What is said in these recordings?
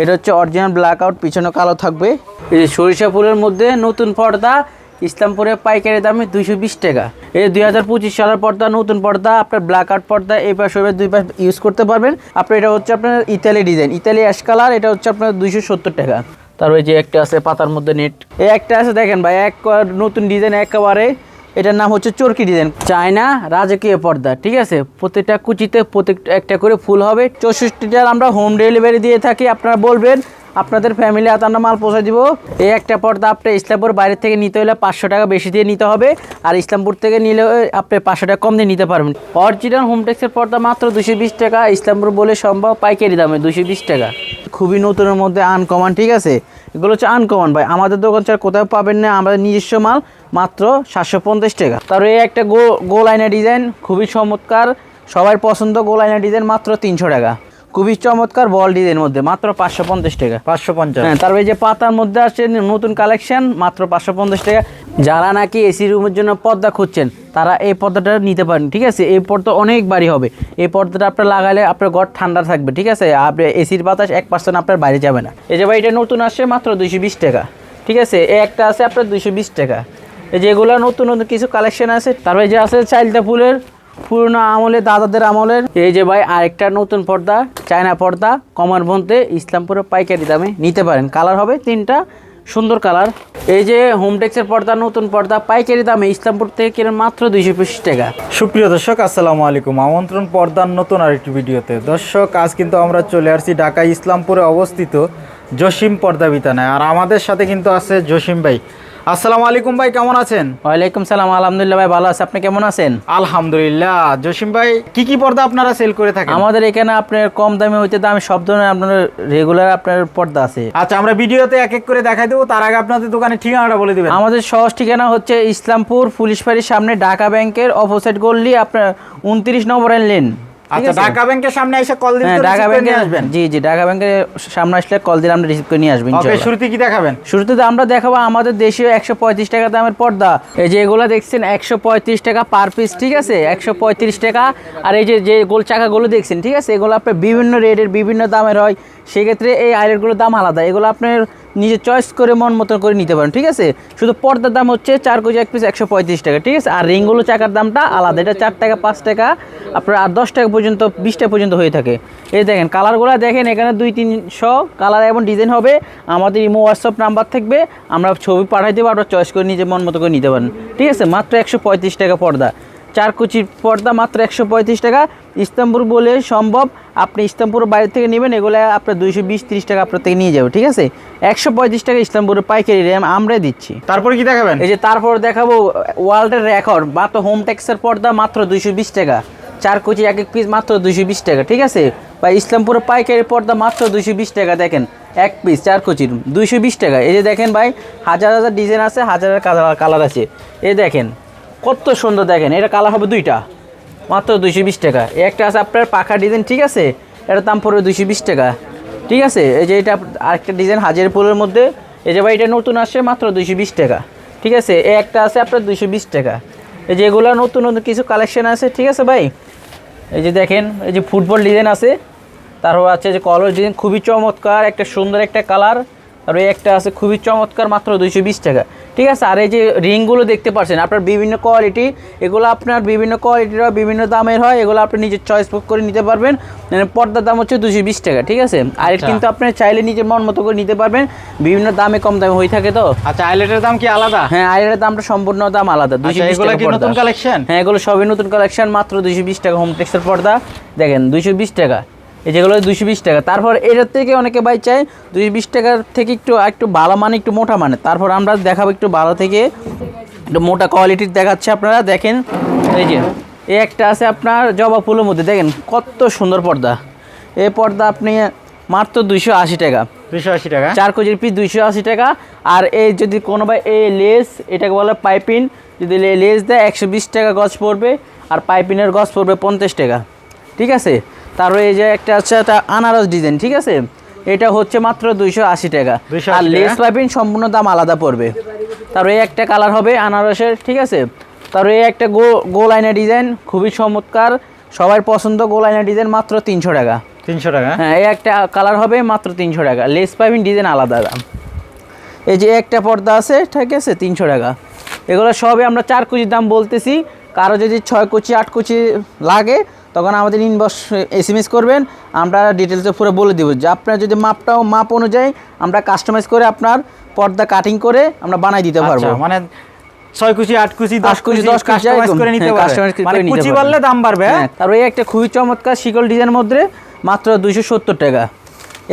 এটা হচ্ছে original black out পিছনে কালো থাকবে। এই যে সরিষা ফুলের মধ্যে নতুন পর্দা, ইসলামপুরে পাইকারি দামে দুইশো বিশ টাকা। এই দুই হাজার পঁচিশ সালের পর্দা, নতুন পর্দা, আপনার ব্ল্যাক আউট পর্দা, এই পাশে হবে, দুই পাশ ইউজ করতে পারবেন। আপনার এটা হচ্ছে আপনার Italy design Italy ash colour এটা হচ্ছে আপনার দুইশো সত্তর টাকা। তার ওই যে একটা আছে পাতার মধ্যে নেট এই একটা আছে, দেখেন ভাই, এক নতুন ডিজাইন একেবারে। এটার নাম হচ্ছে চরকি ডিজাইন চায়না রাজকীয় পর্দা, ঠিক আছে? প্রত্যেকটা কুচিতে প্রত্যেকটা একটা করে ফুল হবে। চৌষট্টিটার আমরা হোম ডেলিভারি দিয়ে থাকি, আপনারা বলবেন, আপনাদের ফ্যামিলি হাতে আমরা মাল পৌঁছে দিব। এই একটা পর্দা আপনার ইসলামপুর বাইরে থেকে নিতে হলে পাঁচশো টাকা বেশি দিয়ে নিতে হবে, আর ইসলামপুর থেকে নিলে আপনি পাঁচশো টাকা কম দিয়ে নিতে পারবেন। অরিজিনাল হোমটেক্সের পর্দা মাত্র দুশো বিশ টাকা, ইসলামপুর বলে সম্ভব, পাইকারি দামে দুশো বিশ টাকা। খুবই নতুনের মধ্যে আনকমন ঠিক আছে? এগুলো হচ্ছে আনকমন ভাই, আমাদের দোকান ছাড়া কোথাও পাবেন না, আমাদের নিজস্ব মাল। মাত্র সাতশো পঞ্চাশ টাকা। তার এই একটা গো গোল আইনা ডিজাইন খুবই চমৎকার। সবার পছন্দ গোল আইনা ডিজাইন মাত্র তিনশো টাকা। খুবই চমৎকার বল ডিজাইন মধ্যে মাত্র পাঁচশো পঞ্চাশ টাকা। পাঁচশো পঞ্চাশ। হ্যাঁ তারপরে এই যে পাতার মধ্যে আসছে নতুন কালেকশন মাত্র পাঁচশো পঞ্চাশ টাকা। যারা নাকি এসি রুমের জন্য পর্দা খুঁজছেন তারা এই পর্দাটা নিতে পারেন ঠিক আছে? এই পর্দা অনেক বাড়ি হবে। এই পর্দাটা আপনার লাগালে আপনার ঘর ঠান্ডা থাকবে ঠিক আছে? আপনি এসির বাতাস এক পার্সেন্ট আপনার বাইরে যাবে না। এই যে ভাই এটা নতুন আসছে মাত্র দুইশো বিশ টাকা ঠিক আছে? এই একটা আছে আপনার দুইশো বিশ টাকা। যেগুলো নতুন নতুন কিছু কালেকশন আছে। তারপরে যে আছে চাইলটা ফুলের, পুরনো আমলে, দাদাদের আমলের। এই যে ভাই, আরেকটা নতুন পর্দা, চায়না পর্দা কমার মধ্যে ইসলামপুরের পাইকারি দামে নিতে পারেন। কালার হবে তিনটা, সুন্দর কালার। এই যে হোমটেক্সের পর্দা, নতুন পর্দা, পাইকারি দামে ইসলামপুর থেকে কেনেন মাত্র দুইশো পঁচিশ টাকা। সুপ্রিয় দর্শক, আসসালামু আলাইকুম। আমন্ত্রণ পর্দার নতুন আরেকটি ভিডিওতে। দর্শক, আজ কিন্তু আমরা চলে আসছি ঢাকা, ইসলামপুরে অবস্থিত জসিম পর্দা বিতানায়। আর আমাদের সাথে কিন্তু আছে জসিম ভাই। আসসালামু আলাইকুম ভাই কেমন আছেন? ওয়ালাইকুম সালাম আলহামদুলিল্লাহ ভাই ভালো আছে। আপনি কেমন আছেন? আলহামদুলিল্লাহ জসিম ভাই কি কি পর্দা আপনারা সেল করে থাকেন? আমাদের এখানে আপনার কম দামে হইতে দামে সব ধরনের আপনার রেগুলার আপনার পর্দা আছে। আচ্ছা আমরা ভিডিওতে এক এক করে দেখাই দেবো তার আগে আপনাদের দোকানের ঠিকানাটা বলে দিবেন। আমাদের সহজ ঠিকানা হচ্ছে ইসলামপুর পুলিশ ফাঁড়ির সামনে ঢাকা ব্যাংকের অপোজিট গল্লি আপনার উনত্রিশ নম্বর লেন আচ্ছা ঢাকা ব্যাংকের সামনে এসে কল দিন হ্যাঁ ঢাকা ব্যাংকে আসবেন। জি জি ঢাকা ব্যাংকের সামনে আসলে কল দিলে আমরা রিসিভ করে নিয়ে আসবেন ওকে শুরুতে কি দেখাবেন? শুরুতে তো আমরা দেখাবো আমাদের দেশীয় একশো পঁয়ত্রিশ টাকা দামের পর্দা। এই যে এগুলো দেখছেন একশো পঁয়ত্রিশ টাকা পার পিস ঠিক আছে? একশো পঁয়ত্রিশ টাকা। আর এই যে যে গোল চাকাগুলো দেখছেন ঠিক আছে? এগুলো আপনার বিভিন্ন রেটের বিভিন্ন দামের হয়। সেক্ষেত্রে এই আইলেটগুলোর দাম আলাদা। এগুলো আপনার নিজে চয়েস করে মন মতন করে নিতে পারেন, ঠিক আছে? শুধু পর্দার দাম হচ্ছে চার কেজি এক পিস একশো পঁয়ত্রিশ টাকা, ঠিক আছে? আর রিংগুলো চাকার দামটা আলাদা, এটা চার টাকা, পাঁচ টাকা, আপনার আর দশ টাকা পর্যন্ত, বিশ টাকা পর্যন্ত হয়ে থাকে। এই দেখেন কালারগুলো দেখেন, এখানে দুই তিনশো কালার এবং ডিজাইন হবে। আমাদের ইমো হোয়াটসঅ্যাপ নাম্বার থাকবে, আমরা ছবি পাঠাই দেবো আপনারা চয়েস করে নিজে মন মতো করে নিতে পারেন, ঠিক আছে? মাত্র একশো পঁয়ত্রিশ টাকা পর্দা। চার কুচির পর্দা মাত্র একশো পঁয়ত্রিশ টাকা ইস্তাম্বুল বলে সম্ভব আপনি ইস্তাম্বুর বাইরে থেকে নেবেন এগুলো আপনার দুইশো বিশ তিরিশ টাকা আপনার থেকে নিয়ে যাবে ঠিক আছে? একশো পঁয়ত্রিশ টাকা ইস্তাম্বুরের পাইকারি র্যাম আমরাই দিচ্ছি। তারপরে কি দেখাবেন? এই যে তারপর দেখাবো ওয়ার্ল্ডের রেকর্ড মাত্র হোম ট্যাক্সের পর্দা মাত্র দুইশো বিশ টাকা চার কুচি এক এক পিস মাত্র দুইশো বিশ টাকা ঠিক আছে? বা ইসলামপুরের পাইকারি পর্দা মাত্র দুইশো বিশ টাকা দেখেন এক পিস চার কুচির দুইশো বিশ টাকা। এই যে দেখেন ভাই হাজার হাজার ডিজাইন আছে হাজার হাজার কালার আছে। এ দেখেন কত সুন্দর দেখেন এটা কালার হবে দুইটা। মাত্র দুইশো বিশ টাকা। একটা আছে আপনার পাখা ডিজাইন, ঠিক আছে? এটার দাম পড়বে দুইশো বিশ টাকা। ঠিক আছে? এই যে এটা আরেকটা ডিজাইন হাজার ফুলের মধ্যে। এই যে ভাই, এটা নতুন আসছে মাত্র দুইশো বিশ টাকা। ঠিক আছে? এই একটা আছে আপনার দুইশো বিশ টাকা। এই যে এগুলো নতুন নতুন কিছু কালেকশন আছে, ঠিক আছে ভাই? এই যে দেখেন, এই যে ফুটবল ডিজাইন আছে। তারপর আছে যে কলর ডিজাইন, খুবই চমৎকার, একটা সুন্দর একটা কালার আর এই একটা আছে খুবই চমৎকার মাত্র দুইশো বিশ টাকা। ঠিক আছে? আর এই যে রিংগুলো দেখতে পাচ্ছেন আপনার বিভিন্ন কোয়ালিটি এগুলো আপনার বিভিন্ন কোয়ালিটির হয় বিভিন্ন দামের হয় এগুলো আপনি নিজের চয়েস করে নিতে পারবেন। মানে পর্দার দাম হচ্ছে দুশো বিশ টাকা ঠিক আছে? আর আচ্ছা। কিন্তু আপনি চাইলে নিজের মন মতো করে নিতে পারবেন বিভিন্ন দামে কম দামে হয়ে থাকে তো। আচ্ছা আইলেটের দাম কি আলাদা? হ্যাঁ আইলেটের দামটা সম্পূর্ণ দাম আলাদা দুশো আচ্ছা বিশ টাকা নতুন কালেকশন হ্যাঁ এগুলো সবই নতুন কালেকশন মাত্র দুইশো বিশ টাকা হোম টেক্সের পর্দা। দেখেন দুইশো বিশ টাকা। এই যেগুলো দুইশো বিশ টাকা। তারপর এটার থেকে অনেকে বাই চায় দুইশো বিশ টাকার থেকে একটু একটু ভালো মানে একটু মোটা মানে। তারপর আমরা দেখাবো একটু ভালো থেকে। একটু মোটা কোয়ালিটির দেখাচ্ছে আপনারা দেখেন। এই যে এই একটা আছে আপনার জবা ফুলের মধ্যে দেখেন কত সুন্দর পর্দা। এই পর্দা আপনি মাত্র দুইশো আশি টাকা। দুশো আশি টাকা। চার কেজির পিস দুইশো আশি টাকা। আর এই যদি কোনো ভাই এই লেস এটাকে বলে পাইপিন যদি লেস দেয় একশো বিশ টাকা গজ পড়বে আর পাইপিনের গজ পড়বে পঞ্চাশ টাকা। ঠিক আছে? তারপরে এই যে একটা আছে একটা আনারস ডিজাইন ঠিক আছে? এটা হচ্ছে মাত্র দুইশো আশি টাকা। আর লেস টাকা। পাইপিন সম্পূর্ণ দাম আলাদা পড়বে। তারপরে এই একটা কালার হবে আনারসের ঠিক আছে? তারপরে এই একটা গো গোল আইনা ডিজাইন খুবই চমৎকার। সবার পছন্দ গোল আইনা ডিজাইন মাত্র তিনশো টাকা। তিনশো টাকা? হ্যাঁ এই একটা কালার হবে মাত্র তিনশো টাকা। লেস পাইপিং ডিজাইন আলাদা দাম। এই যে একটা পর্দা আছে ঠিক আছে? তিনশো টাকা। এগুলো সবই আমরা চার কুচির দাম বলতেছি। কারও যদি ছয় কুচি আট কুচি লাগে তখন আমাদের ইনবক্স এস এম এস করবেন আমরা ডিটেলসে পুরো বলে দেবো। যে আপনার যদি মাপটাও মাপ অনুযায়ী আমরা কাস্টমাইজ করে আপনার পর্দা কাটিং করে আমরা বানাই দিতে পারব। আচ্ছা, মানে ছয় কুচি আট কুচি দশ কুচি, দশ কুচি কাস্টমাইজ করে নিতে হ্যাঁ, পারবে। মানে কুচি বাড়লে দাম বাড়বে হ্যাঁ? হ্যাঁ তারপরে এই একটা খুবই চমৎকার শিকল ডিজাইনের মধ্যে মাত্র দুইশো সত্তর টাকা।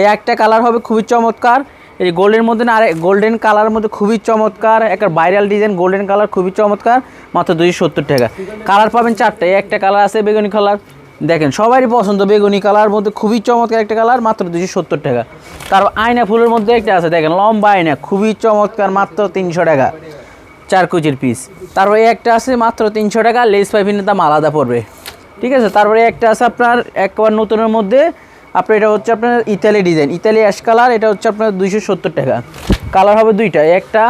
এই একটা কালার হবে খুবই চমৎকার। এই গোল্ডের মধ্যে না আর গোল্ডেন কালারের মধ্যে খুবই চমৎকার। একটা ভাইরাল ডিজাইন গোল্ডেন কালার খুবই চমৎকার। মাত্র দুইশো সত্তর টাকা। কালার পাবেন চারটে, একটা কালার আছে বেগুনি কালার। দেখেন, সবারই পছন্দ বেগুনি কালার মধ্যে খুবই চমৎকার একটা কালার, মাত্র দুইশো সত্তর টাকা। তারপর আয়না ফুলের মধ্যে একটা আছে, দেখেন, লম্বা আয়না, খুবই চমৎকার, মাত্র তিনশো টাকা, চার কুচির পিস তারপরে একটা আছে, মাত্র তিনশো টাকা লেস পাইপিনের দাম আলাদা পড়বে। ঠিক আছে? তারপরে একটা আছে আপনার, একবার নতুনের মধ্যে, আপনার এটা হচ্ছে আপনার Italy design, Italy ash colour এটা হচ্ছে আপনার দুইশো সত্তর টাকা। কালার হবে দুইটা, একটা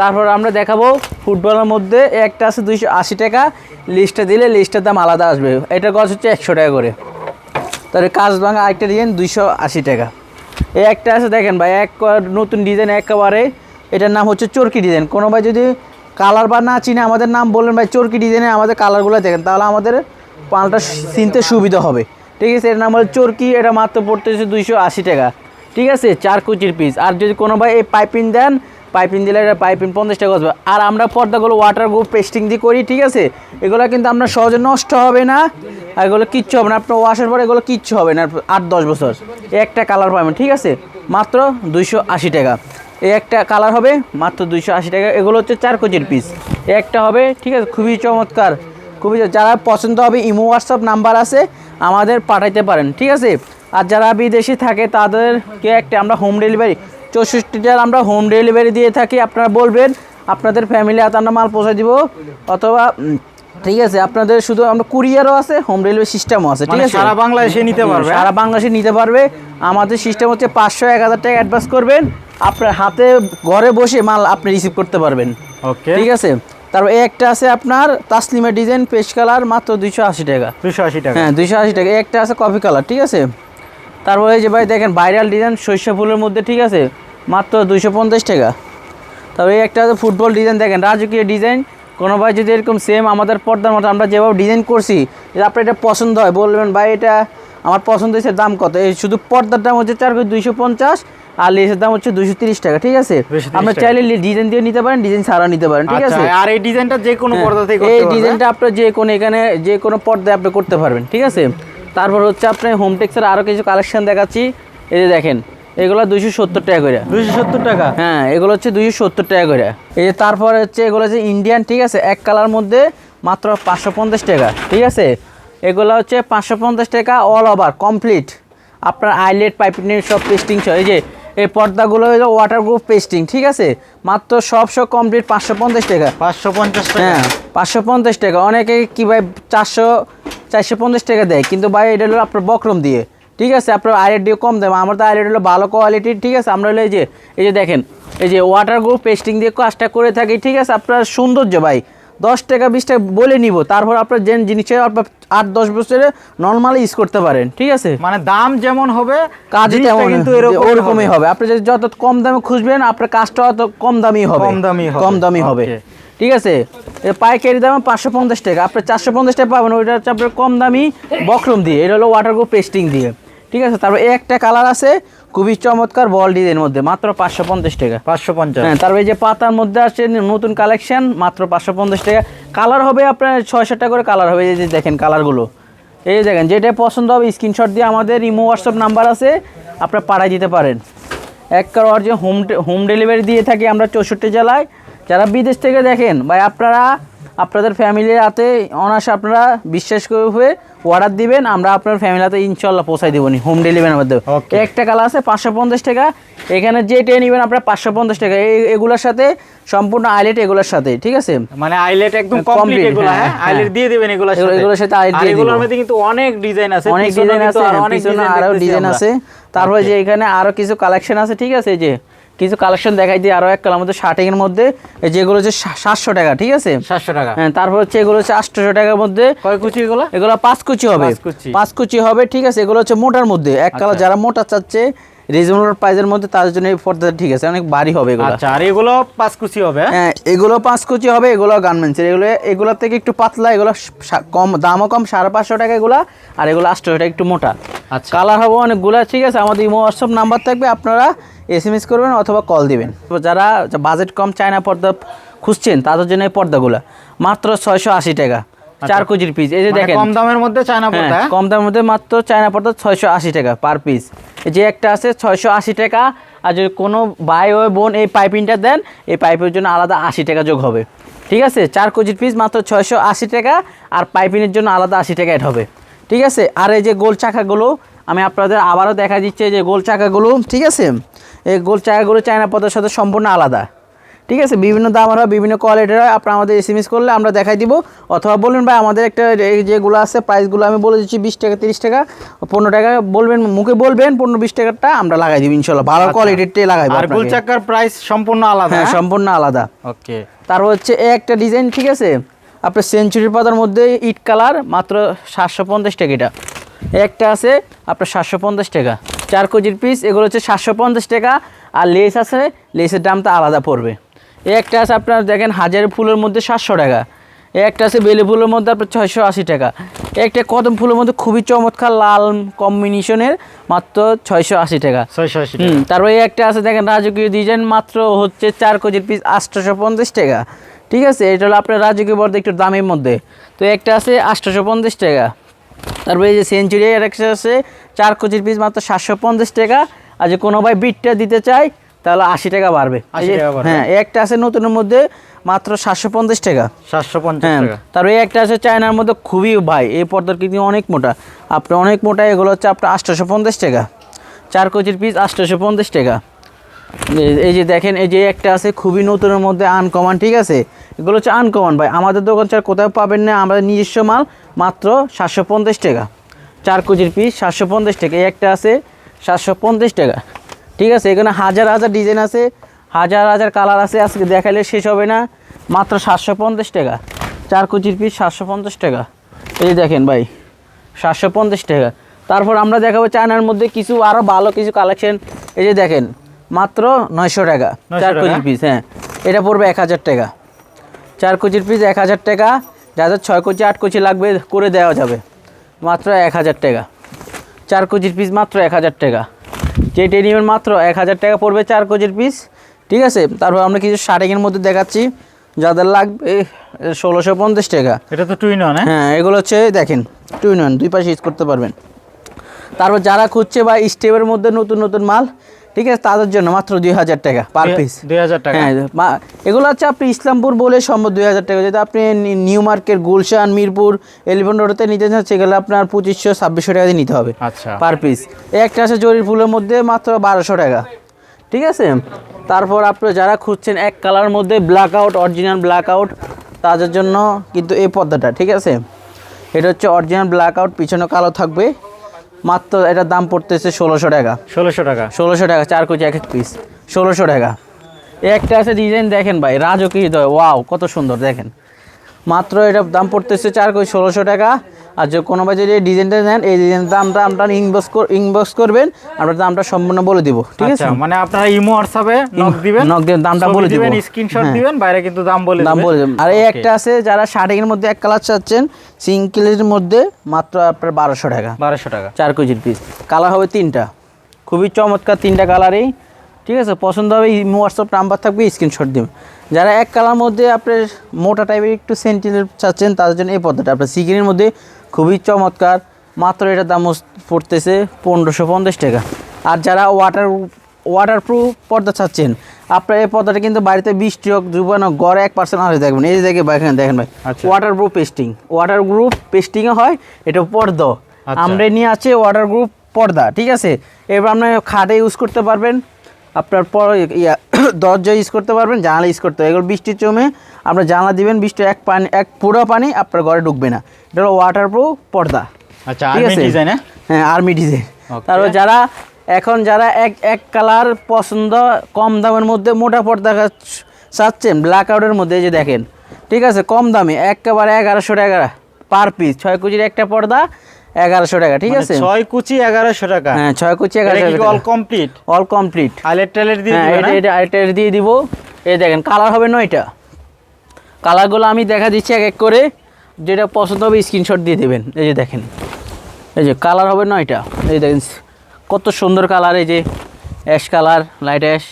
তারপর আমরা দেখাবো ফুটবলের মধ্যে একটা আছে দুইশো আশি টাকা। লিস্টটা দিলে লিস্টের দাম আলাদা আসবে। এটার গছ হচ্ছে একশো টাকা করে। তাহলে কাজ ভাঙা আরেকটা ডিজাইন দুইশো আশি টাকা। এই একটা আছে দেখেন ভাই, এক নতুন ডিজাইন একেবারে। এটার নাম হচ্ছে চরকি ডিজাইন। কোনো ভাই যদি কালার বা না চিনে আমাদের নাম বললেন ভাই, চরকি ডিজাইনে আমাদের কালারগুলো দেখেন, তাহলে আমাদের পালটা চিনতে সুবিধা হবে। ঠিক আছে, এর নাম হচ্ছে চরকি, এটা মাত্র পড়তেছে দুইশো আশি টাকা। ঠিক আছে, চার কুচির পিস আর যদি কোনো ভাই এই পাইপিং দেন পাইপিং দিলে এটা পাইপিং পঞ্চাশ টাকা আসবে। আর আমরা পর্দাগুলো ওয়াটার গ্রুপ পেস্টিং দিয়ে করি, ঠিক আছে? এগুলো কিন্তু আমরা সহজে নষ্ট হবে না, আর এগুলো কিচ্ছু হবে না। আপনার ওয়াশের পরে এগুলো কিচ্ছু হবে না, আট দশ বছর। একটা কালার পাবেন, ঠিক আছে? মাত্র দুইশো আশি টাকা। এই একটা কালার হবে মাত্র দুইশো আশি টাকা। এগুলো হচ্ছে চার কেজির পিস একটা হবে, ঠিক আছে? খুবই চমৎকার। খুবই যারা পছন্দ হবে, ইমো হোয়াটসঅ্যাপ নাম্বার আছে, আমাদের পাঠাইতে পারেন, ঠিক আছে? আর যারা বিদেশি থাকে তাদেরকে একটা আমরা হোম ডেলিভারি চৌষট্টিটার আমরা হোম ডেলিভারি দিয়ে থাকি। আপনারা বলবেন আপনাদের ফ্যামিলি হাতে আমরা মাল পৌঁছে দিব অথবা ঠিক আছে আপনাদের শুধু আমরা কুরিয়ারও আছে হোম ডেলিভারি সিস্টেমও আছে ঠিক মানে আছে? সারা বাংলাদেশে নিতে পারবে সারা বাংলাদেশে নিতে পারবে। আমাদের সিস্টেম হচ্ছে পাঁচশো এক হাজার টাকা অ্যাডভান্স করবেন। আপনার হাতে ঘরে বসে মাল আপনি রিসিভ করতে পারবেন। ওকে। ঠিক আছে? তারপর এই একটা আছে আপনার তাসলিমের ডিজাইন পেস্ট কালার মাত্র দুইশো আশি টাকা। দুশো আশি টাকা। হ্যাঁ দুইশো আশি টাকা। একটা আছে কফি কালার ঠিক আছে? তারপরে এই যে ভাই দেখেন ভাইরাল ডিজাইন সর্ষে ফুলের মধ্যে ঠিক আছে? মাত্র দুইশো পঞ্চাশ টাকা। তবে এই একটা ফুটবল ডিজাইন দেখেন রাজকীয় ডিজাইন কোনো ভাই যদি এরকম সেম আমাদের পর্দার মতো আমরা যেভাবে ডিজাইন করছি আপনার এটা পছন্দ হয় বলবেন ভাই এটা আমার পছন্দ হয়েছে দাম কত? এই শুধু পর্দার দাম হচ্ছে চার কেজি দুইশো পঞ্চাশ আর লেসের দাম হচ্ছে দুইশো তিরিশ টাকা ঠিক আছে? আপনার চাইলে ডিজাইন দিয়ে নিতে পারেন ডিজাইন ছাড়া নিতে পারেন ঠিক আচ্ছা আছে? আর এই ডিজাইনটা যে কোনো হ্যাঁ, পর্দা থেকে এই ডিজাইনটা আপনার যে কোনো এখানে যে কোনো পর্দায় আপনি করতে পারবেন ঠিক আছে? তারপর হচ্ছে আপনি হোম টেক্সের আরও কিছু কালেকশন দেখাচ্ছি। এই যে দেখেন এগুলো দুইশো সত্তর টাকা করে। দুইশো সত্তর টাকা? হ্যাঁ এগুলো হচ্ছে দুইশো সত্তর টাকা করে। এই যে তারপরে হচ্ছে এগুলো হচ্ছে ইন্ডিয়ান ঠিক আছে এক কালার মধ্যে মাত্র পাঁচশো পঞ্চাশ টাকা ঠিক আছে? এগুলো হচ্ছে পাঁচশো পঞ্চাশ টাকা অল ওভার কমপ্লিট আপনার আইলেট পাইপিনের সব পেস্টিং সহ এই যে এই পর্দাগুলো হলো ওয়াটার প্রুফ পেস্টিং ঠিক আছে? মাত্র সব সব কমপ্লিট পাঁচশো পঞ্চাশ টাকা। পাঁচশো পঞ্চাশ টাকা? হ্যাঁ পাঁচশো পঞ্চাশ টাকা। অনেকে কি ভাই চারশো চারশো পঞ্চাশ টাকা দেয়। কিন্তু ভাই এটা হলো আপনার বক্রম দিয়ে। ঠিক আছে? আপনার আইরেট দিয়ে কম দেয় আমার তো আইরেট হলো ভালো কোয়ালিটির ঠিক আছে? আমরা হলো এই যে এই যে দেখেন এই যে ওয়াটার গ্রুপ পেস্টিং দিয়ে কাজটা করে থাকি ঠিক আছে? আপনার সৌন্দর্য ভাই দশ টাকা বিশ টাকা বলে নিব। তারপর আপনার যে জিনিসটা আপনার আট দশ বছরে নর্মালি ইউজ করতে পারেন ঠিক আছে? মানে দাম যেমন হবে কাজ তেমন কিন্তু ওরকমই হবে। আপনি যদি যত কম দামে খুঁজবেন আপনার কাজটা অত কম দামি হবে। কম দামি হবে। কম দামি হবে. ঠিক আছে? পাইকারি দাম পাঁচশো পঞ্চাশ টাকা। আপনার চারশো পঞ্চাশ টাকা পাবেন ওইটা হচ্ছে আপনার কম দামি বক্রম দিয়ে। এটা হলো ওয়াটার গ্রুপ পেস্টিং দিয়ে। ঠিক আছে? তারপর এই একটা কালার আছে খুবই চমৎকার বল ডিজাইনের মধ্যে মাত্র পাঁচশো পঞ্চাশ টাকা। পাঁচশো পঞ্চাশ। হ্যাঁ তারপরে এই যে পাতার মধ্যে আসছে নতুন কালেকশন মাত্র পাঁচশো পঞ্চাশ টাকা। কালার হবে আপনার ছয়শো টাকা করে কালার হবে এই যে দেখেন কালারগুলো এই যে দেখেন যেটা পছন্দ হবে স্ক্রিনশট দিয়ে আমাদের ইমো হোয়াটসঅ্যাপ নাম্বার আছে আপনারা পাঠাই দিতে পারেন। এক কারোর যে হোম হোম ডেলিভারি দিয়ে থাকি আমরা চৌষট্টি জেলায় যারা বিদেশ থেকে দেখেন ভাই আপনারা আপনাদের ফ্যামিলির হাতে অনায়াসে আপনারা বিশ্বাস করে হয়ে অর্ডার দিবেন আমরা আপনার ফ্যামিলি হাতে ইনশাল্লাহ পৌঁছাই দেবো নি হোম ডেলিভারির মধ্যে Okay. একটা কালার আছে পাঁচশো পঞ্চাশ টাকা এখানে যে যেটা নেবেন আপনার পাঁচশো পঞ্চাশ টাকা এই এগুলোর সাথে সম্পূর্ণ আইলেট এগুলোর সাথে ঠিক আছে? মানে আইলেট একদম কমপ্লিট এগুলো হ্যাঁ, হ্যাঁ? হ্যাঁ। আইলেট দিয়ে দিবেন এগুলোর এগুলো- সাথে। এগুলোর সাথে আর দিয়ে এগুলোর মধ্যে কিন্তু অনেক ডিজাইন আছে অনেক ডিজাইন আছে অনেক পিছনে আরও ডিজাইন আছে। তারপরে যে এখানে আরও কিছু কালেকশন আছে ঠিক আছে যে কিছু কালেকশন দেখাই দিই আরও এক কালার মধ্যে শার্টিংয়ের মধ্যে যেগুলো হচ্ছে সাতশো টাকা ঠিক আছে? সাতশো টাকা। হ্যাঁ তারপর হচ্ছে এগুলো হচ্ছে আটশোশো টাকার মধ্যে। কয় কুচি এগুলো? এগুলো পাঁচ কুচি হবে। পাঁচ কুচি। হবে ঠিক আছে? এগুলো হচ্ছে মোটার মধ্যে। এক কালার আচ্ছা। যারা মোটা চাচ্ছে রিজনেবল প্রাইসের মধ্যে তাদের জন্য এই পর্দাটা ঠিক আছে অনেক ভারী হবে এগুলো। আচ্ছা আর এগুলো পাঁচ কুচি হবে হ্যাঁ? হ্যাঁ এগুলো পাঁচ কুচি হবে এগুলো গার্মেন্টসের এগুলো এগুলোর থেকে একটু পাতলা এগুলো কম দামও কম সাড়ে পাঁচশো টাকা এগুলো আর এগুলো আটশো টাকা একটু মোটা। আচ্ছা। কালার হবে অনেকগুলো ঠিক আছে? আমাদের ইমো হোয়াটসঅ্যাপ নাম্বার থাকবে আপনারা এস এম এস করবেন অথবা কল দিবেন। যারা বাজেট কম চায়না পর্দা খুঁজছেন তাদের জন্য এই পর্দাগুলো। মাত্র ছয়শো আশি টাকা চার কেজির পিস এই যে মানে দেখেন। কম দামের মধ্যে চায়না হ্যাঁ, পর্দা হ্যাঁ? কম দামের মধ্যে মাত্র চায়না পর্দা ছয়শো আশি টাকা পার পিস যে একটা আছে ছয়শো আশি টাকা। আর যদি কোনো ভাই ও বোন এই পাইপিংটা দেন এই পাইপের জন্য আলাদা আশি টাকা যোগ হবে। ঠিক আছে? চার কেজির পিস মাত্র ছয়শো আশি টাকা আর পাইপিংয়ের জন্য আলাদা আশি টাকা অ্যাড হবে। ঠিক আছে? আর এই যে গোল চাকাগুলো আমি আপনাদের আবারও দেখা দিচ্ছে যে গোল চাকাগুলো ঠিক আছে? এই গোল চাকাগুলো চায়না পদের সাথে সম্পূর্ণ আলাদা। ঠিক আছে? বিভিন্ন দামের হয় বিভিন্ন কোয়ালিটির হয় আপনারা আমাদের এস এম এস করলে আমরা দেখাই দিব। অথবা বলবেন ভাই আমাদের একটা এই যেগুলো আছে প্রাইসগুলো আমি বলে দিচ্ছি বিশ টাকা তিরিশ টাকা পনেরো টাকা বলবেন মুখে বলবেন পনেরো বিশ টাকাটা আমরা লাগাই দিব ইনশাল্লাহ। ভালো কোয়ালিটিরটাই লাগাই আর গোল চাকার প্রাইস সম্পূর্ণ আলাদা হ্যাঁ সম্পূর্ণ আলাদা। ওকে। তারপর হচ্ছে এ একটা ডিজাইন ঠিক আছে? আপনার সেঞ্চুরির পাতার মধ্যে ইট কালার মাত্র সাতশো পঞ্চাশ টাকা এটা। একটা আছে আপনার সাতশো পঞ্চাশ টাকা। চার কেজির পিস এগুলো হচ্ছে সাতশো পঞ্চাশ টাকা। আর লেস আছে লেসের দামটা আলাদা পড়বে। এ একটা আছে আপনার দেখেন হাজার ফুলের মধ্যে সাতশো টাকা। এ একটা আছে বেলে ফুলের মধ্যে আপনার ছয়শো আশি টাকা। একটা কদম ফুলের মধ্যে খুবই চমৎকার লাল কম্বিনেশনের মাত্র ছয়শো আশি টাকা। ছয়শো আশি হুম তারপরে এই একটা আছে দেখেন রাজকীয় ডিজাইন মাত্র হচ্ছে চার কেজির পিস আটশোশো পঞ্চাশ টাকা। ঠিক আছে এটা হলো আপনার রাজকীয় বর্ধ একটু দামের মধ্যে। তো একটা আছে আটশোশো পঞ্চাশ টাকা। তারপরে এই যে সেঞ্চুরি আর একটা আছে চার কোচির পিস মাত্র সাতশো পঞ্চাশ টাকা। আর যে কোনো ভাই বিটটা দিতে চাই তাহলে আশি টাকা বাড়বে। এই 80 যে- টাকা বাড়বে। হ্যাঁ একটা আছে নতুনের মধ্যে মাত্র সাতশো পঞ্চাশ টাকা। সাতশো পঞ্চাশ হ্যাঁ টাকা। তারপরে একটা আছে চায়নার মধ্যে খুবই ভাই এই পর্দার কিন্তু অনেক মোটা। আপনার অনেক মোটা এগুলো হচ্ছে আপনার আটশোশো পঞ্চাশ টাকা। চার কোচির পিস আটশোশো পঞ্চাশ টাকা। এই- এই যে দেখেন এই যে একটা আছে খুবই নতুনের মধ্যে আনকমন ঠিক আছে? এগুলো হচ্ছে আনকমন ভাই। আমাদের দোকান ছাড়া কোথাও পাবেন না আমাদের নিজস্ব মাল। মাত্র সাতশো পঞ্চাশ টাকা। চার কেজির পিস সাতশো পঞ্চাশ টাকা। এই একটা আছে সাতশো পঞ্চাশ টাকা। ঠিক আছে এখানে হাজার হাজার ডিজাইন আছে হাজার হাজার কালার আছে আজকে দেখাইলে শেষ হবে না। মাত্র সাতশো পঞ্চাশ টাকা। চার কেজির পিস সাতশো পঞ্চাশ টাকা। এই দেখেন ভাই সাতশো পঞ্চাশ টাকা। তারপর আমরা দেখাবো চায়নার মধ্যে কিছু আরও ভালো কিছু কালেকশন এই যে দেখেন মাত্র নয়শো টাকা। চার? কেজির পিস হ্যাঁ। এটা পড়বে এক হাজার টাকা। চার কেজির পিস এক হাজার টাকা। যাদের ছয় কেজি আট কেজি লাগবে করে দেওয়া যাবে। মাত্র এক হাজার টাকা। চার কেজির পিস মাত্র এক হাজার টাকা। যে টেনিমের মাত্র এক হাজার টাকা পড়বে চার কেজির পিস ঠিক আছে? তারপর আমরা কিছু শার্টিংয়ের মধ্যে দেখাচ্ছি। যাদের লাগবে ষোলোশো পঞ্চাশ টাকা। এটা তো টুইন হ্যাঁ? হ্যাঁ এগুলো হচ্ছে দেখেন টু ইন ওয়ান দুই পাশে ইউজ করতে পারবেন। তারপর যারা খুঁজছে বা স্টেপের মধ্যে নতুন নতুন মাল ঠিক আছে তাদের জন্য মাত্র দুই হাজার টাকা পার পিস দুই হাজার টাকা। হ্যাঁ এগুলো হচ্ছে আপনি ইসলামপুর বলে সম্ভব দুই হাজার টাকা। যদি আপনি New Market Gulshan Mirpur Elephant রোডতে নিতে চান সেগুলো আপনার পঁচিশশো ছাব্বিশশো টাকা দিয়ে নিতে হবে আচ্ছা। পার পিস একটা আছে জরির ফুলের মধ্যে মাত্র বারোশো টাকা। ঠিক আছে? তারপর আপনি যারা খুঁজছেন এক কালার মধ্যে blackout original blackout তাদের জন্য কিন্তু এই পর্দাটা ঠিক আছে? এটা হচ্ছে অরিজিনাল ব্ল্যাক আউট পিছনে কালো থাকবে। মাত্র এটার দাম পড়তেছে ষোলোশো টাকা। ষোলোশো টাকা। ষোলোশো টাকা চার কেজি এক এক পিস ষোলোশো টাকা। একটা আছে ডিজাইন দেখেন ভাই রাজকীয় দয় ওয়াও কত সুন্দর দেখেন। মাত্র এটার দাম পড়তেছে চার কেজি ষোলোশো টাকা। আর যে কোনো ভাই যদি ডিজাইনটা নেন এই ডিজাইনের দামটা আপনার ইনবক্স ইনবক্স করবেন আমরা দামটা সম্পূর্ণ বলে দিব ঠিক আছে? আচ্ছা মানে আপনারা ইমো হোয়াটসঅ্যাপে নক দিবেন নক দিয়ে দামটা বলে দিবেন স্ক্রিনশট হ্যাঁ। দিবেন বাইরে কিন্তু দাম বলে দাম বলে দেবেন আর এই একটা আছে যারা শার্টিংয়ের মধ্যে এক কালার চাচ্ছেন সিঙ্কেলের মধ্যে মাত্র আপনার বারোশো টাকা। বারোশো টাকা। চার কেজির পিস কালার হবে তিনটা। খুবই চমৎকার তিনটা কালারই ঠিক আছে? পছন্দ হবে হোয়াটসঅ্যাপ নাম্বার থাকবে স্ক্রিনশট দিন যারা এক কালার মধ্যে আপনার মোটা টাইপের একটু সেন্টিনেল চাচ্ছেন তাদের জন্য এই পদ্ধতিটা। আপনার সিকিনের মধ্যে খুবই চমৎকার। মাত্র এটার দাম পড়তেছে পনেরোশো পঞ্চাশ টাকা। আর যারা ওয়াটার ওয়াটার প্রুফ পর্দা চাচ্ছেন আপনার এই পর্দাটা কিন্তু বাড়িতে বৃষ্টি হোক হোক গড়ে এক পার্সেন্ট আরে দেখবেন। এই দেখে দেখেন দেখেন ভাই। Waterproof pasting waterproof পেস্টিংয়ে হয় এটা পর্দা। আচ্ছা। আমরা নিয়ে আছে ওয়াটার গ্রুপ পর্দা ঠিক আছে? এবার আপনি খাটে ইউজ করতে পারবেন। আপনার পর ইয়া দরজা ইউজ করতে পারবেন জানালা ইউজ করতে হবে এগুলো বৃষ্টির জমে আপনার জানলা দিবেন বৃষ্টি এক পানি এক পুরো পানি আপনার ঘরে ঢুকবে না। এটা হলো ওয়াটার প্রুফ পর্দা। আচ্ছা ঠিক আছে? ডিজাইন হ্যাঁ? Army design Okay. তারপর যারা এখন যারা এক এক কালার পছন্দ কম দামের মধ্যে মোটা পর্দা চাচ্ছেন ব্ল্যাক আউটের মধ্যে যে দেখেন। ঠিক আছে কম দামে একেবারে এগারোশো টাকা পার পিস ছয় কুচির একটা পর্দা এগারোশো টাকা ঠিক আছে? মানে ছয় কুচি এগারোশো টাকা। হ্যাঁ ছয় কুচি এগারোশো all complete all complete highlight টাইলাইট দিয়ে হ্যাঁ এটা দিয়ে দিব। এই দেখেন কালার হবে নয়টা। কালারগুলো আমি দেখা দিচ্ছি এক এক করে। যেটা পছন্দ হবে স্ক্রিনশট দিয়ে দেবেন। এই যে দেখেন। এই যে কালার হবে নয়টা। এই দেখেন কত সুন্দর কালার এই যে অ্যাশ কালার লাইট অ্যাশ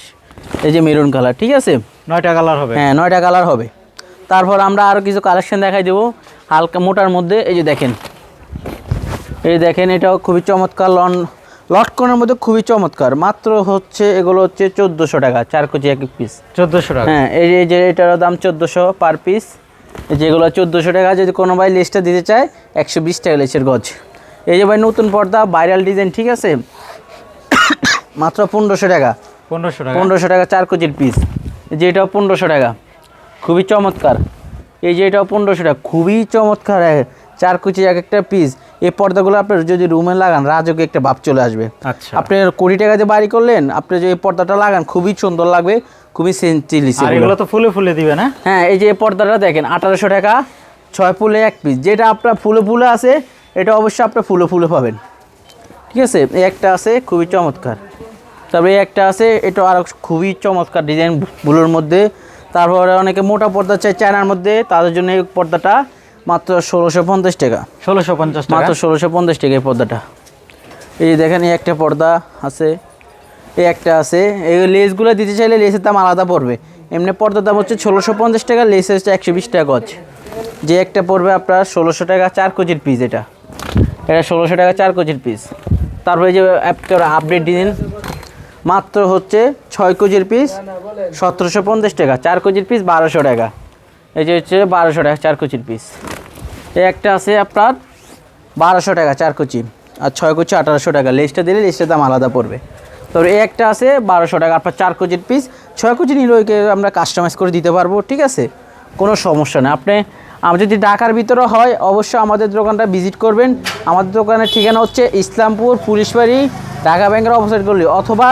এই যে মেরুন কালার ঠিক আছে? নয়টা কালার হবে। হ্যাঁ নয়টা কালার হবে। তারপর আমরা আরও কিছু কালেকশন দেখাই দেবো। হালকা মোটার মধ্যে এই যে দেখেন। এই দেখেন এটাও খুবই চমৎকার লন লটকনের মধ্যে খুবই চমৎকার। মাত্র হচ্ছে এগুলো হচ্ছে চোদ্দোশো টাকা চার কেজি এক পিস চোদ্দোশো টাকা। হ্যাঁ এই যে- এই যে এটার দাম চোদ্দোশো পার পিস যেগুলো চোদ্দোশো টাকা যদি কোনো ভাই লেসটা দিতে চায় একশো বিশ টাকা লেসের গজ। এই যে ভাই নতুন পর্দা ভাইরাল ডিজাইন ঠিক আছে? মাত্র পনেরোশো টাকা। পনেরোশো টাকা। পনেরোশো টাকা চার কেজির পিস যে এটাও পনেরোশো টাকা। খুবই চমৎকার। এই যে এটাও পনেরোশো টাকা। খুবই চমৎকার। চার কুচি এক একটা পিস এই পর্দাগুলো আপনার যদি রুমে লাগান রাজকে একটা ভাব চলে আসবে। আচ্ছা। আপনি কোটি টাকা দিয়ে বাড়ি করলেন আপনি যে এই পর্দাটা লাগান খুবই সুন্দর লাগবে খুবই সেন্টিলিস আর এগুলো। তো ফুলে ফুলে দিবে না? হ্যাঁ এই যে এই পর্দাটা দেখেন আঠারোশো টাকা ছয় ফুলে এক পিস যেটা আপনার ফুলে ফুলে আছে এটা অবশ্যই আপনার ফুলে ফুলে পাবেন। ঠিক আছে? এই একটা আছে খুবই চমৎকার। তবে এই একটা আছে এটা আরও খুবই চমৎকার ডিজাইন ব্লুর মধ্যে। তারপরে অনেকে মোটা পর্দা চাই চায়নার মধ্যে তাদের জন্য এই পর্দাটা মাত্র ষোলোশো পঞ্চাশ টাকা। ষোলোশো পঞ্চাশ মাত্র ষোলোশো পঞ্চাশ টাকা এই পর্দাটা। এই যে দেখেন এই একটা পর্দা আছে এই একটা আছে। এই লেসগুলো দিতে চাইলে লেসের দাম আলাদা পড়বে। এমনি পর্দার দাম হচ্ছে ষোলোশো পঞ্চাশ টাকা লেস হচ্ছে একশো বিশ টাকা গজ। যে একটা পড়বে আপনার ষোলোশো টাকা চার কেজির পিস এটা। এটা ষোলোশো টাকা চার কেজির পিস তারপরে যে আপডেট ডিজাইন মাত্র হচ্ছে ছয় কেজির পিস সতেরোশো পঞ্চাশ টাকা চার কেজির পিস বারোশো টাকা। এই যে হচ্ছে বারোশো টাকা চার কেজির পিস এই একটা আছে আপনার বারোশো টাকা চার কুচি আর ছয় কুচি আঠারোশো টাকা। লেসটা দিলে লেসটার দাম আলাদা পড়বে। তো এই একটা আছে বারোশো টাকা, আপনার চার কুচির পিস ছয় কুচি নিলে ওইকে আমরা কাস্টমাইজ করে দিতে পারব, ঠিক আছে? কোনো সমস্যা নেই। আপনি, আমি যদি ঢাকার ভিতরে হয়, অবশ্যই আমাদের দোকানটা ভিজিট করবেন। আমাদের দোকানের ঠিকানা হচ্ছে ইসলামপুর, পুলিশবাড়ি, ঢাকা ব্যাংকের অপোজিট গলি। অথবা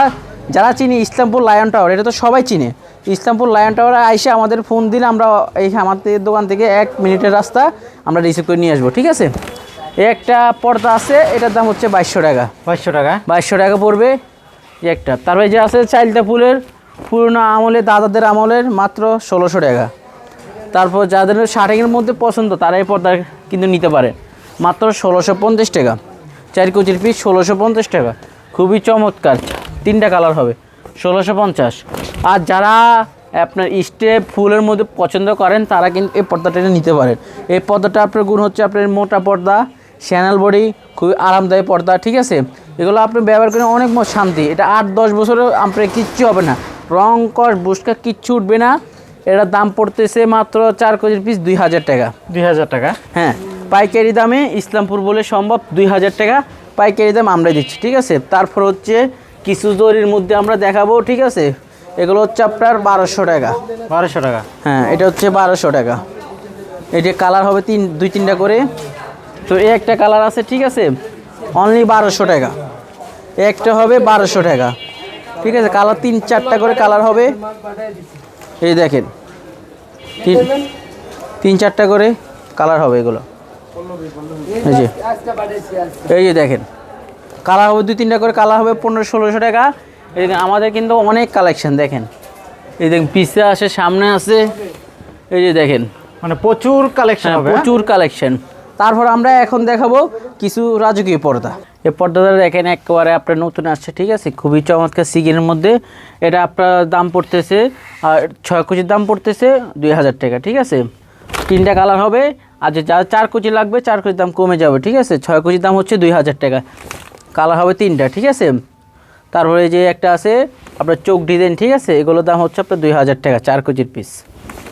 যারা চিনি ইসলামপুর লায়ন টাওয়ার এটা তো সবাই চিনে। ইসলামপুর লায়ন টাওয়ারে আইসে আমাদের ফোন দিলে আমরা এই আমাদের দোকান থেকে এক মিনিটের রাস্তা আমরা রিসিভ করে নিয়ে আসব ঠিক আছে? একটা পর্দা আছে এটার দাম হচ্ছে বাইশশো টাকা। বাইশশো টাকা? বাইশশো টাকা পড়বে একটা। তারপরে যে আছে চাইলটা ফুলের পুরনো আমলে দাদাদের আমলের মাত্র ষোলোশো টাকা। তারপর যাদের শার্টিংয়ের মধ্যে পছন্দ তারা এই পর্দা কিন্তু নিতে পারে। মাত্র ষোলোশো পঞ্চাশ টাকা। চার কুচির পিস ষোলোশো পঞ্চাশ টাকা। খুবই চমৎকার। তিনটা কালার হবে। ষোলোশো পঞ্চাশ। আর যারা আপনার স্টেপ ফুলের মধ্যে পছন্দ করেন তারা কিন্তু এই পর্দাটা নিতে পারেন। এই পর্দাটা আপনার গুণ হচ্ছে আপনার মোটা পর্দা শ্যানেল বডি খুবই আরামদায়ক পর্দা ঠিক আছে? এগুলো আপনি ব্যবহার করে অনেক শান্তি। এটা আট দশ বছরেও আপনার কিচ্ছু হবে না। রং কস বুসকা কিচ্ছু উঠবে না। এটার দাম পড়তেছে মাত্র চার কেজির পিস দুই হাজার টাকা। দুই হাজার টাকা? হ্যাঁ। পাইকারি দামে ইসলামপুর বলে সম্ভব দুই হাজার টাকা। পাইকারি দাম আমরা দিচ্ছি ঠিক আছে? তারপর হচ্ছে কিছু দড়ির মধ্যে আমরা দেখাবো ঠিক আছে? এগুলো হচ্ছে আপনার বারোশো টাকা। বারোশো টাকা। হ্যাঁ এটা হচ্ছে বারোশো টাকা। এটা কালার হবে তিন দুই তিনটা করে। তো এই একটা কালার আছে ঠিক আছে? অনলি বারোশো টাকা। একটা হবে বারোশো টাকা। ঠিক আছে কালার তিন চারটা করে কালার হবে। এই দেখেন। তিন তিন চারটা করে কালার হবে এগুলো। এই যে এই যে দেখেন। কালার হবে দুই তিনটা করে কালার হবে পনেরো ষোলোশো টাকা। এই দেখেন আমাদের কিন্তু অনেক কালেকশন দেখেন। এই দেখেন পিসে আসে সামনে আছে এই যে দেখেন। মানে প্রচুর কালেকশন হ্যাঁ হবে হ্যাঁ? প্রচুর কালেকশন। তারপর আমরা এখন দেখাবো কিছু রাজকীয় পর্দা। এই পর্দাটা দেখেন একেবারে আপনার নতুন আসছে ঠিক আছে? খুবই চমৎকার সিগিনের মধ্যে। এটা আপনার দাম পড়তেছে আর ছয় কুচির দাম পড়তেছে দুই হাজার টাকা ঠিক আছে? তিনটা কালার হবে আর যে যা চার কুচি লাগবে চার কুচির দাম কমে যাবে ঠিক আছে? ছয় কুচির দাম হচ্ছে দুই হাজার টাকা। কালার হবে তিনটা ঠিক আছে? তারপরে যে একটা আছে আপনার চোখ ডিজাইন ঠিক আছে? এগুলোর দাম হচ্ছে আপনার দুই হাজার টাকা চার কুচির পিস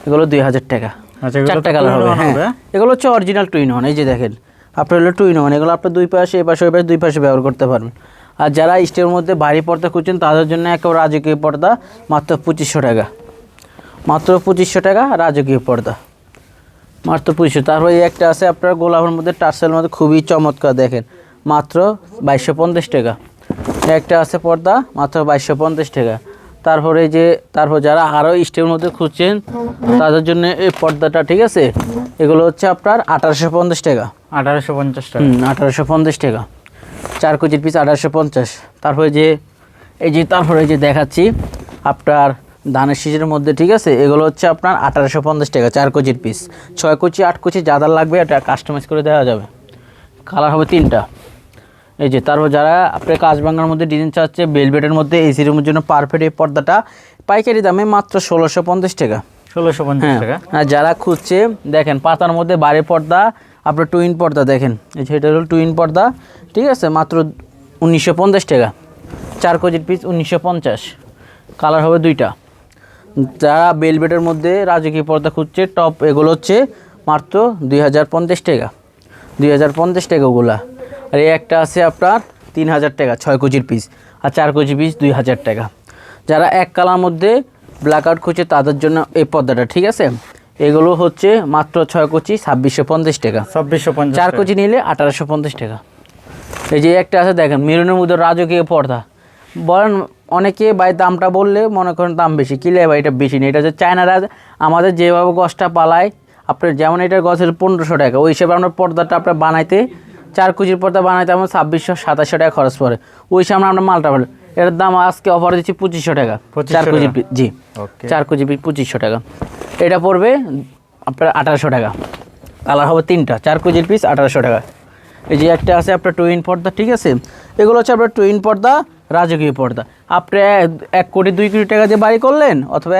এগুলো দুই হাজার টাকা। আচ্ছা, চারটা কালার হবে হ্যাঁ। এগুলো হচ্ছে অরিজিনাল টুইন ওয়ান এই যে দেখেন। আপনার হলো টুইন ওয়ান এগুলো আপনার দুই পাশে এই পাশে ওই পাশে দুই পাশে ব্যবহার করতে পারবেন। আর যারা স্টের মধ্যে ভারী পর্দা খুঁজছেন তাদের জন্য একেবারে রাজকীয় পর্দা মাত্র পঁচিশশো টাকা। মাত্র পঁচিশশো টাকা রাজকীয় পর্দা। মাত্র পঁচিশশো। তারপরে একটা আছে আপনার গোলাপের মধ্যে টার্সেলের মধ্যে খুবই চমৎকার দেখেন। মাত্র বাইশশো পঞ্চাশ টাকা। একটা আছে পর্দা মাত্র বাইশশো পঞ্চাশ টাকা। তারপরে যে তারপর যারা আরও স্টের মধ্যে খুঁজছেন তাদের জন্য এই পর্দাটা ঠিক আছে? এগুলো হচ্ছে আপনার আঠারোশো পঞ্চাশ টাকা। আঠারোশো পঞ্চাশ টাকা। আঠারোশো পঞ্চাশ টাকা। চার কেজির পিস আঠারোশো পঞ্চাশ। তারপরে যে এই যে তারপরে যে দেখাচ্ছি আপনার ধানের শীষের মধ্যে ঠিক আছে? এগুলো হচ্ছে আপনার আঠারোশো পঞ্চাশ টাকা চার কেজির পিস। ছয় কুচি আট কুচি যাদার লাগবে এটা কাস্টমাইজ করে দেওয়া যাবে। কালার হবে তিনটা। এই যে তারপর যারা আপনার কাজ ভাঙার মধ্যে ডিজাইন চাচ্ছে বেলবেটের মধ্যে এসি রুমের জন্য পারফেক্ট এই পর্দাটা। পাইকারি দামে মাত্র ষোলোশো পঞ্চাশ টাকা। ষোলোশো পঞ্চাশ হ্যাঁ টাকা। আর যারা খুঁজছে দেখেন পাতার মধ্যে বাড়ির পর্দা আপনার টুইন পর্দা দেখেন। এই যে এটা হলো টুইন পর্দা। ঠিক আছে মাত্র উনিশশো পঞ্চাশ টাকা। চার কেজির পিস উনিশশো পঞ্চাশ। কালার হবে দুইটা। যারা বেলবেটের মধ্যে রাজকীয় পর্দা খুঁজছে টপ এগুলো হচ্ছে মাত্র দুই হাজার পঞ্চাশ টাকা। দুই হাজার পঞ্চাশ টাকা ওগুলা। আর এই একটা আছে আপনার তিন হাজার টাকা ছয় কেজির পিস আর চার কেজি পিস দুই হাজার টাকা। যারা এক কালার মধ্যে ব্ল্যাক আউট খুঁজছে তাদের জন্য এই পর্দাটা ঠিক আছে? এগুলো হচ্ছে মাত্র ছয় কোচি ছাব্বিশশো পঞ্চাশ টাকা। ছাব্বিশশো পঞ্চাশ চার কোচি নিলে আঠারোশো পঞ্চাশ টাকা। এই যে একটা আছে দেখেন মেরুনের মধ্যে রাজকীয় পর্দা। বলেন অনেকে ভাই দামটা বললে মনে করেন দাম বেশি। কিলে ভাই এটা বেশি নেই এটা হচ্ছে চায়নারা আমাদের যেভাবে গছটা পালায় আপনার যেমন এটা গছের পনেরোশো টাকা ওই হিসাবে আপনার পর্দাটা আপনার বানাইতে চার কুচির পর্দা বানাইতে আমার ছাব্বিশশো সাতাশশো টাকা খরচ পড়ে। ওই সামনে আমরা মালটা পাই এটার দাম আজকে অফার দিচ্ছি পঁচিশশো টাকা। চার কুচি? জি। চার কেজি পিস পঁচিশশো টাকা। এটা পড়বে আপনার আঠারোশো টাকা। কালার হবে তিনটা। চার কেজির পিস আঠারোশো টাকা। এই যে একটা আছে আপনার টুইন পর্দা ঠিক আছে? এগুলো হচ্ছে আপনার টুইন পর্দা রাজকীয় পর্দা। আপনি এক- এক কোটি দুই কোটি টাকা দিয়ে বাড়ি করলেন অথবা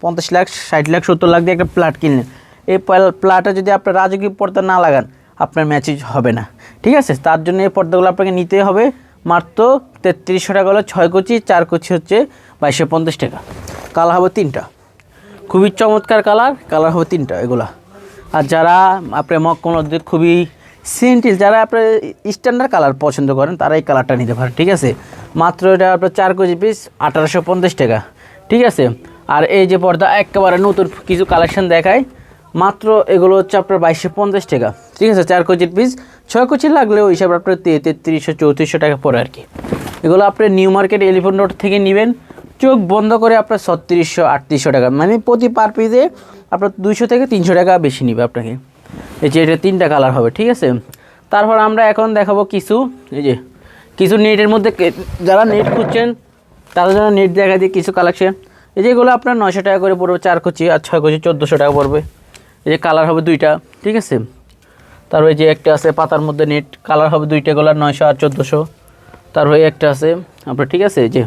পঞ্চাশ লাখ ষাট লাখ সত্তর লাখ দিয়ে একটা প্লাট কিনলেন। এই প্লাটে যদি আপনার রাজকীয় পর্দা না লাগান আপনার ম্যাচেজ হবে না। ঠিক আছে? তার জন্য এই পর্দাগুলো আপনাকে নিতে হবে মাত্র তেত্রিশশো টাকা হলো ছয় কুচি, চার কুচি হচ্ছে বাইশশো পঞ্চাশ টাকা। কালার হবে তিনটা। খুবই চমৎকার কালার কালার হবে তিনটা এগুলা। আর যারা আপনার মক্কমদের খুবই সিন্টিল, যারা আপনার স্ট্যান্ডার্ড কালার পছন্দ করেন, তারা এই কালারটা নিতে পারেন, ঠিক আছে? মাত্র এটা আপনার চার কেজি পিস আঠারোশো পঞ্চাশ টাকা, ঠিক আছে? আর এই যে পর্দা, একেবারে নতুন কিছু কালেকশন দেখায় মাত্র এগুলো হচ্ছে আপনার বাইশশো পঞ্চাশ টাকা। ঠিক আছে, চার কেজির পিস ছয় লাগলে ওই হিসাবে আপনার তেত্রিশশো, চৌত্রিশশো টাকা পড়ে আর কি। এগুলো আপনি নিউ মার্কেট এলিফেন্ট রোড থেকে নেবেন। চোখ বন্ধ করে আপনার ছত্রিশশো, আটত্রিশশো টাকা। মানে প্রতি পার পিসে আপনার দুইশো থেকে তিনশো টাকা বেশি নেবে আপনাকে। এই যে এটা তিনটা কালার হবে, ঠিক আছে? তারপর আমরা এখন দেখাবো কিছু, এই যে, কিছু নেটের মধ্যে যারা নেট খুঁজছেন তাদের জন্য নেট দেখা দিয়ে কিছু কালেকশন এই যেগুলো আপনার নয়শো টাকা করে পড়বে চার কোচি আর ছয় কোচি চোদ্দোশো টাকা পড়বে। এই যে কালার হবে দুইটা ঠিক আছে? তারপরে এই যে একটা আছে পাতার মধ্যে নেট কালার হবে দুইটা কালার নয়শো আর চোদ্দোশো। তার তারপরে একটা আছে আপনার ঠিক আছে এই যে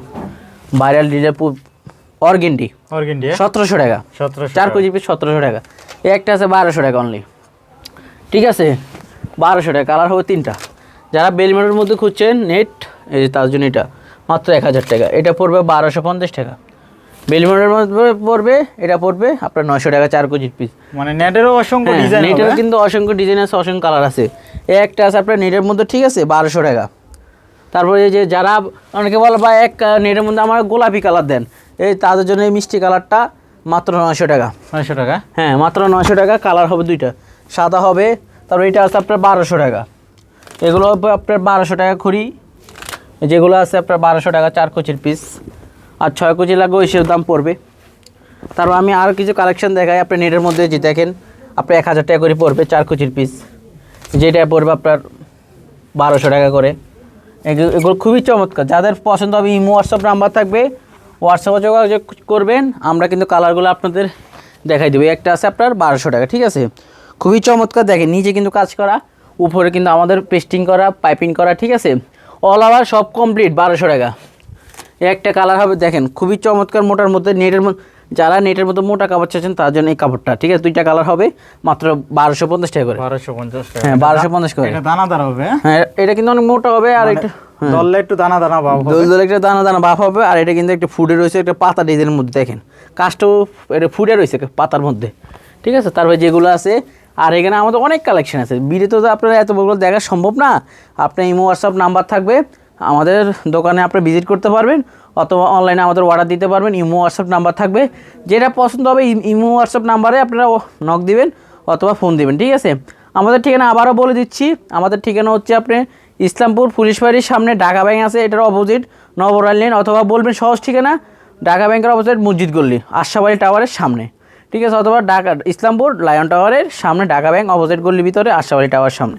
ভাইরাল ডিজে অর্গেন্ডি। অর্গেন্ডিয়া সতেরোশো টাকা। সতেরোশো চার কেজি পিস সতেরোশো টাকা। এই একটা আছে বারোশো টাকা অনলি ঠিক আছে? বারোশো টাকা কালার হবে তিনটা। যারা বেলমেটের মধ্যে খুঁজছেন নেট এই যে তার জন্য এটা মাত্র এক হাজার টাকা। এটা পড়বে বারোশো পঞ্চাশ টাকা। বেলমেটের মধ্যে পড়বে এটা পড়বে আপনার নয়শো টাকা চার কেজির পিস মানে নেটেরও অসংখ্য ডিজাইন নেটের কিন্তু অসংখ্য ডিজাইন আছে অসংখ্য কালার আছে। এই একটা আছে আপনার নেটের মধ্যে ঠিক আছে বারোশো টাকা। তারপরে এই যে যারা অনেকে বলে বা এক নেটের মধ্যে আমার গোলাপি কালার দেন। এই তাদের জন্য এই মিষ্টি কালারটা মাত্র নয়শো টাকা। নয়শো টাকা? হ্যাঁ মাত্র নয়শো টাকা কালার হবে দুইটা। সাদা হবে তারপর এটা আছে আপনার বারোশো টাকা। এগুলো হবে আপনার বারোশো টাকা খুরি যেগুলো আছে আপনার বারোশো টাকা চার কোচির পিস আর ছয় কোচি লাগবে, ওই দাম পড়বে। তারপর আমি আর কিছু কালেকশন দেখাই, আপনার নেটের মধ্যে যে দেখেন, আপনার এক হাজার টাকা করে পড়বে চার কোচির পিস যেটা পড়বে আপনার বারোশো টাকা করে। এগুলো খুবই চমৎকার। যাদের পছন্দ হবে ইমো হোয়াটসঅ্যাপ নাম্বার থাকবে হোয়াটসঅ্যাপে যোগাযোগ করবেন, আমরা কিন্তু কালারগুলো আপনাদের দেখাই দেবো। একটা আছে আপনার বারোশো টাকা, ঠিক আছে? খুবই চমৎকার, দেখেন নিচে কিন্তু কাজ করা, উপরে কিন্তু আমাদের পেস্টিং করা পাইপিং করা, ঠিক আছে? অল ওভার সব কমপ্লিট বারোশো টাকা। একটা কালার হবে দেখেন খুবই চমৎকার মোটার মধ্যে নেটের যারা নেটের মধ্যে মোটা কাপড় চাচ্ছেন তার জন্য এই কাপড়টা ঠিক আছে? দুইটা কালার হবে মাত্র বারোশো পঞ্চাশ টাকা করে। বারোশো পঞ্চাশ টাকা। হ্যাঁ বারোশো পঞ্চাশ করে। দানাদার হবে হ্যাঁ? হ্যাঁ এটা কিন্তু অনেক মোটা হবে আর এটা দললে একটু দানা দানা ভাব হবে। দোল দোল একটা দানা দানা হবে আর এটা কিন্তু একটা ফুডে রয়েছে একটা পাতা ডিজাইনের মধ্যে দেখেন। কাজটাও এটা ফুডে রয়েছে পাতার মধ্যে। ঠিক আছে? তারপরে যেগুলো আছে আর এখানে আমাদের অনেক কালেকশন আছে। বিড়ি তো আপনারা এত দেখা সম্ভব না। আপনার ইমো হোয়াটসঅ্যাপ নাম্বার থাকবে। আমাদের দোকানে আপনি ভিজিট করতে পারবেন অথবা অনলাইনে আমাদের অর্ডার দিতে পারবেন, ইমো হোয়াটসঅ্যাপ নাম্বার থাকবে। যেটা পছন্দ হবে, ইম- হোয়াটসঅ্যাপ নাম্বারে আপনারা নক দিবেন অথবা ফোন দিবেন, ঠিক আছে? আমাদের ঠিকানা আবারও বলে দিচ্ছি। আমাদের ঠিকানা হচ্ছে আপনি ইসলামপুর পুলিশ বাড়ির সামনে ঢাকা ব্যাংক আছে, এটার অপোজিট নবরাল লেন অথবা বলবেন সহজ ঠিকানা, ঢাকা ব্যাংকের অপোজিট মসজিদ গল্লি আশাবাড়ি টাওয়ারের সামনে। ঠিক আছে, অথবা ঢাকা, ইসলামপুর লায়ন টাওয়ারের সামনে ঢাকা ব্যাংক অপোজিট গল্লির ভিতরে আশাবাড়ি টাওয়ার সামনে।